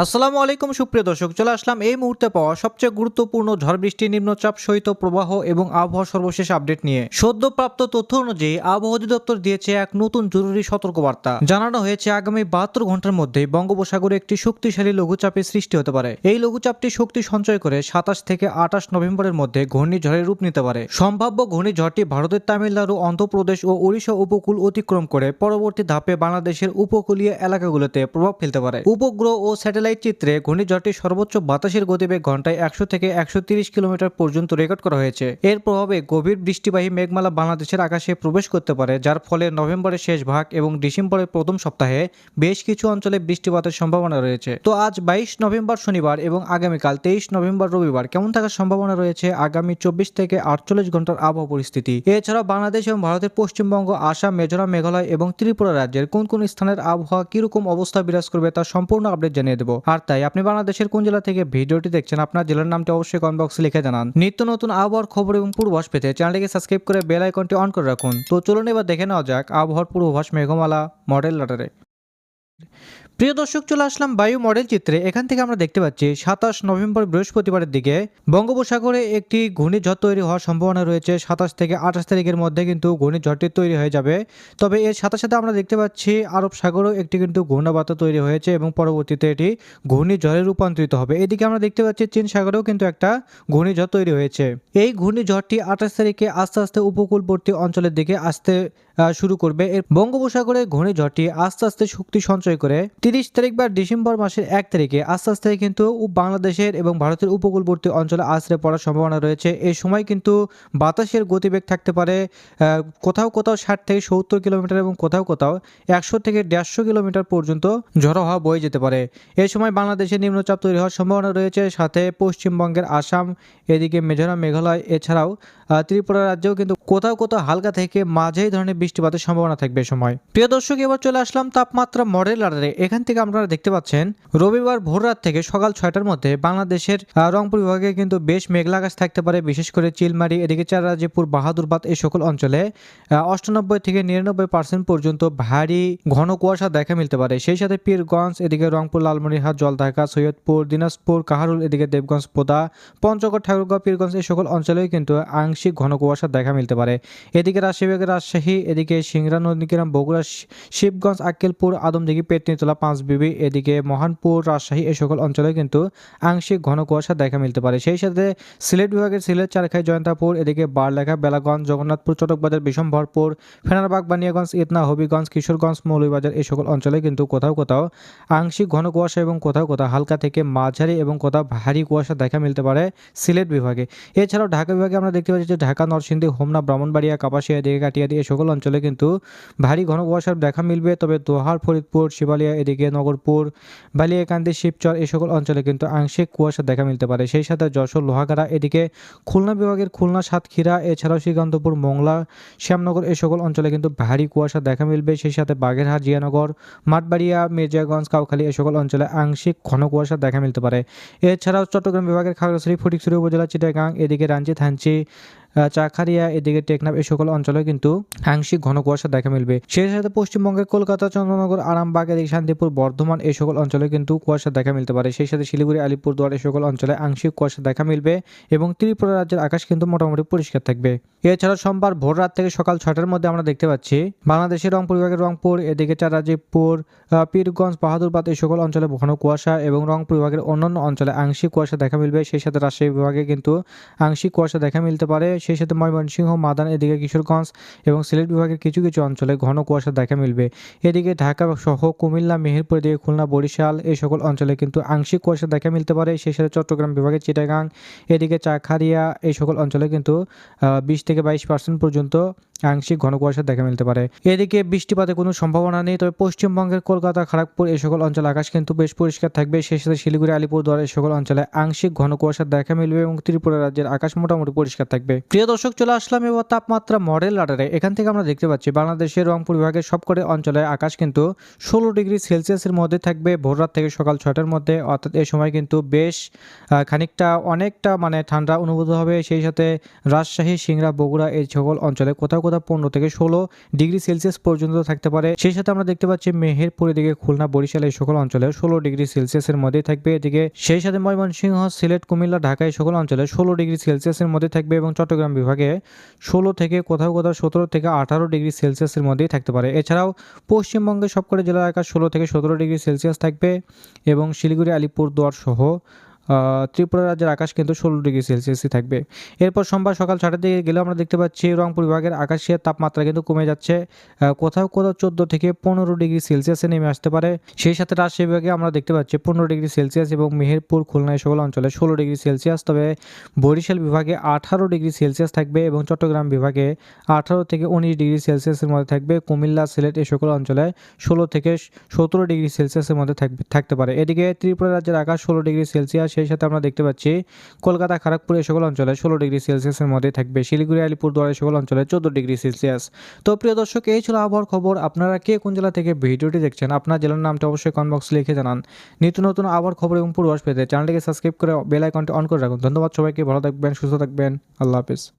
আসসালামু আলাইকুম, সুপ্রিয় দর্শক, চলে আসলাম এই মুহূর্তে পাওয়া সবচেয়ে গুরুত্বপূর্ণ ঝড় বৃষ্টি, নিম্নচাপ সহিত প্রবাহ এবং আবহাওয়া সর্বশেষ আপডেট নিয়ে। সদ্যপ্রাপ্ত তথ্য অনুযায়ী আবহাওয়া অধিদপ্তর দিয়েছে এক নতুন জরুরি সতর্কবার্তা। জানানো হয়েছে, আগামী বাহাত্তর ঘণ্টার মধ্যে বঙ্গোপসাগরে একটি শক্তিশালী লঘুচাপের সৃষ্টি হতে পারে। এই লঘুচাপটি শক্তি সঞ্চয় করে সাতাশ থেকে আঠাশ নভেম্বরের মধ্যে ঘূর্ণিঝড়ের রূপ নিতে পারে। সম্ভাব্য ঘূর্ণিঝড়টি ভারতের তামিলনাড়ু, অন্ধ্রপ্রদেশ ও ওড়িশা উপকূল অতিক্রম করে পরবর্তী ধাপে বাংলাদেশের উপকূলীয় এলাকাগুলোতে প্রভাব ফেলতে পারে। উপগ্রহ ও স্যাটেলাইট চিত্রে ঘূর্ণিঝড়টি সর্বোচ্চ বাতাসের গতিবেগ ঘন্টায় একশো থেকে একশো কিলোমিটার পর্যন্ত রেকর্ড করা হয়েছে। এর প্রভাবে গভীর বৃষ্টিবাহী মেঘমালা বাংলাদেশের আকাশে প্রবেশ করতে পারে, যার ফলে নভেম্বরের শেষ ভাগ এবং ডিসেম্বরের প্রথম সপ্তাহে বেশ কিছু অঞ্চলে বৃষ্টিপাতের সম্ভাবনা রয়েছে। তো আজ বাইশ নভেম্বর শনিবার এবং আগামীকাল তেইশ নভেম্বর রবিবার কেমন থাকার সম্ভাবনা রয়েছে? আগামী চব্বিশ থেকে আটচল্লিশ ঘণ্টার আবহাওয়া পরিস্থিতি। এছাড়াও বাংলাদেশ এবং ভারতের পশ্চিমবঙ্গ, আসাম, মেজোরাম, মেঘালয় এবং ত্রিপুরা রাজ্যের কোন কোন স্থানের আবহাওয়া কীরকম অবস্থা বিরাজ করবে তা সম্পূর্ণ আপডেট জানিয়ে দেবো। আর তাই আপনি বাংলাদেশের কোন জেলা থেকে ভিডিওটি দেখছেন, আপনার জেলার নামটি অবশ্যই কমেন্ট বক্সে লিখে জানান। নিত্য নতুন আবহাওয়ার খবর এবং পূর্বাভাস পেতে চ্যানেলটিকে সাবস্ক্রাইব করে বেল আইকনটি অন করে রাখুন। তো চলুন এবার দেখে নেওয়া যাক আবহাওয়ার পূর্বাভাস মেঘমালা মডেল লাটারে প্রিয় দর্শক, চলে আসলাম বায়ু মডেল চিত্রে। এখান থেকে আমরা দেখতে পাচ্ছি, সাতাশ নভেম্বর বৃহস্পতিবারের দিকে বঙ্গোপসাগরে একটি ঘূর্ণিঝড় তৈরি হওয়ার সম্ভাবনা রয়েছে। সাতাশ থেকে আঠাশ তারিখের মধ্যে কিন্তু ঘূর্ণিঝড়টি তৈরি হয়ে যাবে। তবে এর সাথে সাথে আমরা দেখতে পাচ্ছি, আরব সাগরেও একটি কিন্তু ঘূর্ণাবাতা তৈরি হয়েছে এবং পরবর্তীতে এটি ঘূর্ণিঝড়ে রূপান্তরিত হবে। এদিকে আমরা দেখতে পাচ্ছি, চীন সাগরেও কিন্তু একটা ঘূর্ণিঝড় তৈরি হয়েছে। এই ঘূর্ণিঝড়টি আঠাশ তারিখে আস্তে আস্তে উপকূলবর্তী অঞ্চলের দিকে আসতে শুরু করবে। এর বঙ্গোপসাগরে ঘূর্ণিঝড়টি আস্তে আস্তে শক্তি সঞ্চয় করে। তিরিশ তারিখ বা ডিসেম্বর মাসের এক তারিখে আস্তে আস্তে কিন্তু বাংলাদেশের এবং ভারতের উপকূলবর্তী অঞ্চলে আশ্রয় পড়ার সম্ভাবনা রয়েছে। এই সময় কিন্তু বাতাসের গতিবেগ থাকতে পারে কোথাও কোথাও ষাট থেকে সত্তর কিলোমিটার এবং কোথাও কোথাও একশো থেকে দেড়শো কিলোমিটার পর্যন্ত ঝড়ো হওয়া বয়ে যেতে পারে। এই সময় বাংলাদেশে নিম্নচাপ তৈরি হওয়ার সম্ভাবনা রয়েছে। সাথে পশ্চিমবঙ্গের আসাম, এদিকে মেঘালয় মেঘালয়, এছাড়াও ত্রিপুরা রাজ্যেও কিন্তু কোথাও কোথাও হালকা থেকে মাঝারি ধরনের বৃষ্টিপাতের সম্ভাবনা থাকবে সময়। প্রিয় দর্শক, এবার চলে আসলাম তাপমাত্রা মডেল আধারে এখান থেকে আপনারা দেখতে পাচ্ছেন, রবিবার ভোর রাত থেকে সকাল ছয়টার মধ্যে বাংলাদেশের রংপুর বিভাগে কিন্তু বেশ মেঘলা আকাশ থাকতে পারে, বিশেষ করে চিলমারি, এদিকে চারাজিপুর বাহাদুরবাদ এই সকল অঞ্চলে অষ্টানব্বই থেকে নিরানব্বই পার্সেন্ট পর্যন্ত ভারী ঘন কুয়াশা দেখা মিলতে পারে। সেই সাথে পীরগঞ্জ, এদিকে রংপুর, লালমনিরহাট, জলঢাকা, সৈয়দপুর, দিনাজপুর, কাহারুল, এদিকে দেবগঞ্জ, পোদা, পঞ্চগড়, ঠাকুরগাঁও, পীরগঞ্জ এই সকল অঞ্চলেও কিন্তু আংশিক ঘন কুয়াশা দেখা মিলতে পারে। এদিকে রাজশাহী রাজশাহী এদিকে সিংরা নদীগ্রাম বগুড়া শিবগঞ্জ, আক্কেলপুর, আদমদিঘি, পেটনিতলা, পাঁচবিবি, এদিকে মহানপুর, রাজশাহী এই সকল অঞ্চলে কিন্তু আংশিক ঘন কুয়াশা দেখা মিলতে পারে। সেই সাথে সিলেট বিভাগের সিলেট, চারখাই, জয়ন্তাপুর, এদিকে বারলেখা, বেলাগঞ্জ, জগন্নাথপুর, চটকবাজার বিষমভরপুর ফেনারবাগ, বানিয়াগঞ্জ, ইতনা, হবিগঞ্জ, কিশোরগঞ্জ, মৌলভীবাজার এই সকল অঞ্চলে কিন্তু কোথাও কোথাও আংশিক ঘন কুয়াশা এবং কোথাও কোথাও হালকা থেকে মাঝারি এবং কোথাও ভারী কুয়াশা দেখা মিলতে পারে সিলেট বিভাগে। এছাড়াও ঢাকা বিভাগে আমরা দেখতে পাচ্ছি যে ঢাকা, নরসিংদী, হোমনা, ব্রাহ্মণবাড়িয়া, কাপাসিয়া, এদিকে কাটিয়াদি এই সকল অঞ্চলে কিন্তু ভারী ঘন কুয়াশার দেখা মিলবে। তবে দোহার, ফরিদপুর, শিবালিয়া, এদিকে নগরপুর, বালিয়াকান্দি, শিবচর এই সকল অঞ্চলে কিন্তু আংশিক কুয়াশা দেখা মিলতে পারে। সেই সাথে যশোর, লোহাগাড়া, এদিকে খুলনা বিভাগের খুলনা, সাতক্ষীরা, এছাড়াও শ্রীকান্তপুর, মংলা, শ্যামনগর এই সকল অঞ্চলে কিন্তু ভারী কুয়াশা দেখা মিলবে। সেই সাথে বাগেরহাট, জিয়ানগর, মাঠবাড়িয়া, মির্জাগঞ্জ, কাউখালী এই সকল অঞ্চলে আংশিক ঘন কুয়াশা দেখা মিলতে পারে। এছাড়াও চট্টগ্রাম বিভাগের খাগড়াছড়ি, ফটিকছড়ি উপজেলা, চিটাগাং, এদিকে রাঞ্চি, থানচি আহ, চাকারিয়া এদিকে টেকনাফ এই সকল অঞ্চলে কিন্তু আংশিক ঘন কুয়াশা দেখা মিলবে। সেই সাথে পশ্চিমবঙ্গের কলকাতা চন্দ্রনগর আরামবাগ এদিকে শান্তিপুর বর্ধমান এই সকল অঞ্চলে কিন্তু কুয়াশা দেখা মিলতে পারে। সেই সাথে শিলিগুড়ি আলিপুরদুয়ার এই সকল অঞ্চলে আংশিক কুয়াশা দেখা মিলবে এবং ত্রিপুরা রাজ্যের আকাশ কিন্তু মোটামুটি পরিষ্কার থাকবে। এছাড়া সোমবার ভোর রাত থেকে সকাল ছটার মধ্যে আমরা দেখতে পাচ্ছি বাংলাদেশের রংপুর বিভাগের রংপুর এদিকে চারাজিপুর পীরগঞ্জ বাহাদুরবাদ এই সকল অঞ্চলে ঘন কুয়াশা এবং রংপুর বিভাগের অন্যান্য অঞ্চলে আংশিক কুয়াশা দেখা মিলবে। সেই সাথে রাজশাহী বিভাগে কিন্তু আংশিক কুয়াশা দেখা মিলতে পারে। সেই সাথে ময়মনসিংহ, মাদান, এদিকে কিশোরগঞ্জ এবং সিলেট বিভাগের কিছু কিছু অঞ্চলে ঘন কুয়াশা দেখা মিলবে। এদিকে ঢাকা সহ কুমিল্লা, মেহেরপুর, এদিকে খুলনা, বরিশাল এই সকল অঞ্চলে কিন্তু আংশিক কুয়াশা দেখা মিলতে পারে। সেই সাথে চট্টগ্রাম বিভাগের চিটাগাং, এদিকে চাখারিয়া এই সকল অঞ্চলে কিন্তু বিশ থেকে বাইশ পার্সেন্ট পর্যন্ত আংশিক ঘন কুয়াশা দেখা মিলতে পারে। এদিকে বৃষ্টিপাতের কোনো সম্ভাবনা নেই, তবে পশ্চিমবঙ্গের কলকাতা, খড়গপুর এই সকল অঞ্চলে আকাশ কিন্তু বেশ পরিষ্কার থাকবে। সেই সাথে শিলিগুড়ি, আলিপুরদুয়ার এই সকল অঞ্চলে আংশিক ঘন কুয়াশা দেখা মিলবে এবং ত্রিপুরা রাজ্যের আকাশ মোটামুটি পরিষ্কার থাকবে। প্রিয় দর্শক, চলে আসলাম এবার তাপমাত্রা মডেল রাডারে এখান থেকে আমরা দেখতে পাচ্ছি, বাংলাদেশের রংপুর বিভাগের সবকটি অঞ্চলে আকাশ কিন্তু ষোলো ডিগ্রি সেলসিয়াসের মধ্যে থাকবে। ভোর রাত থেকে সকাল ছয়টার মধ্যে, অর্থাৎ এ সময় কিন্তু বেশ খানিকটা, অনেকটা মানে ঠান্ডা অনুভূত হবে। সেই সাথে রাজশাহী, সিংড়া, বগুড়া এই সকল অঞ্চলে কোথাও কোথাও কোথাও পনেরো থেকে ষোলো ডিগ্রি সেলসিয়াস পর্যন্ত থাকতে পারে। সেই সাথে আমরা দেখতে পাচ্ছি মেহেরপুর এদিকে খুলনা, বরিশাল এই সকল অঞ্চলে ষোলো ডিগ্রি সেলসিয়াসের মধ্যেই থাকবে। এদিকে সেই সাথে ময়মনসিংহ, সিলেট, কুমিল্লা, ঢাকা এই সকল অঞ্চলে ষোলো ডিগ্রি সেলসিয়াসের মধ্যে থাকবে এবং চট্টগ্রাম বিভাগে ষোলো থেকে কোথাও কোথাও সতেরো থেকে আঠারো ডিগ্রি সেলসিয়াসের মধ্যেই থাকতে পারে। এছাড়াও পশ্চিমবঙ্গের সবকটি জেলার আকাশ ষোলো থেকে সতেরো ডিগ্রি সেলসিয়াস থাকবে এবং শিলিগুড়ি, আলিপুরদুয়ার সহ ত্রিপুরা রাজ্যের আকাশ কিন্তু ষোলো ডিগ্রি সেলসিয়াসই থাকবে। এরপর সোমবার সকাল ছটার দিকে গেলে আমরা দেখতে পাচ্ছি রংপুর বিভাগের আকাশের তাপমাত্রা কিন্তু কমে যাচ্ছে। কোথাও কোথাও চোদ্দ থেকে পনেরো ডিগ্রি সেলসিয়াসে নেমে আসতে পারে। সেই সাথে রাজশাহী বিভাগে আমরা দেখতে পাচ্ছি পনেরো ডিগ্রি সেলসিয়াস এবং মেহেরপুর খুলনা সকল অঞ্চলে ষোলো ডিগ্রি সেলসিয়াস। তবে বরিশাল বিভাগে আঠারো ডিগ্রি সেলসিয়াস থাকবে এবং চট্টগ্রাম বিভাগে আঠারো থেকে উনিশ ডিগ্রি সেলসিয়াসের মধ্যে থাকবে। কুমিল্লা, সিলেট এই সকল অঞ্চলে ষোলো থেকে সতেরো ডিগ্রি সেলসিয়াসের মধ্যে থাকবে, থাকতে পারে। এদিকে ত্রিপুরা রাজ্যের আকাশ ষোলো ডিগ্রি সেলসিয়াস সেই সাথে আমরা দেখতে পাচ্ছি কলকাতা খড়গপুর এই সকল অঞ্চলে ষোলো ডিগ্রি সেলসিয়াসের মধ্যে থাকবে। শিলিগুড়ি, আলিপুরদুয়ার এই সকল অঞ্চলে চোদ্দ ডিগ্রি সেলসিয়াস। তো প্রিয় দর্শক, এই ছিল আবহাওয়ার খবর। আপনারা কে কোন জেলা থেকে ভিডিওটি দেখছেন, আপনার জেলার নামটা অবশ্যই কমেন্ট বক্সে লিখে জানান। নিত্য নতুন আবহাওয়ার খবর এবং পূর্বাস পেতে চ্যানেলটিকে সাবস্ক্রাইব করে বেল আইকনটি অন করে রাখুন। ধন্যবাদ সবাইকে, ভালো থাকবেন, সুস্থ থাকবেন। আল্লাহ হাফিজ।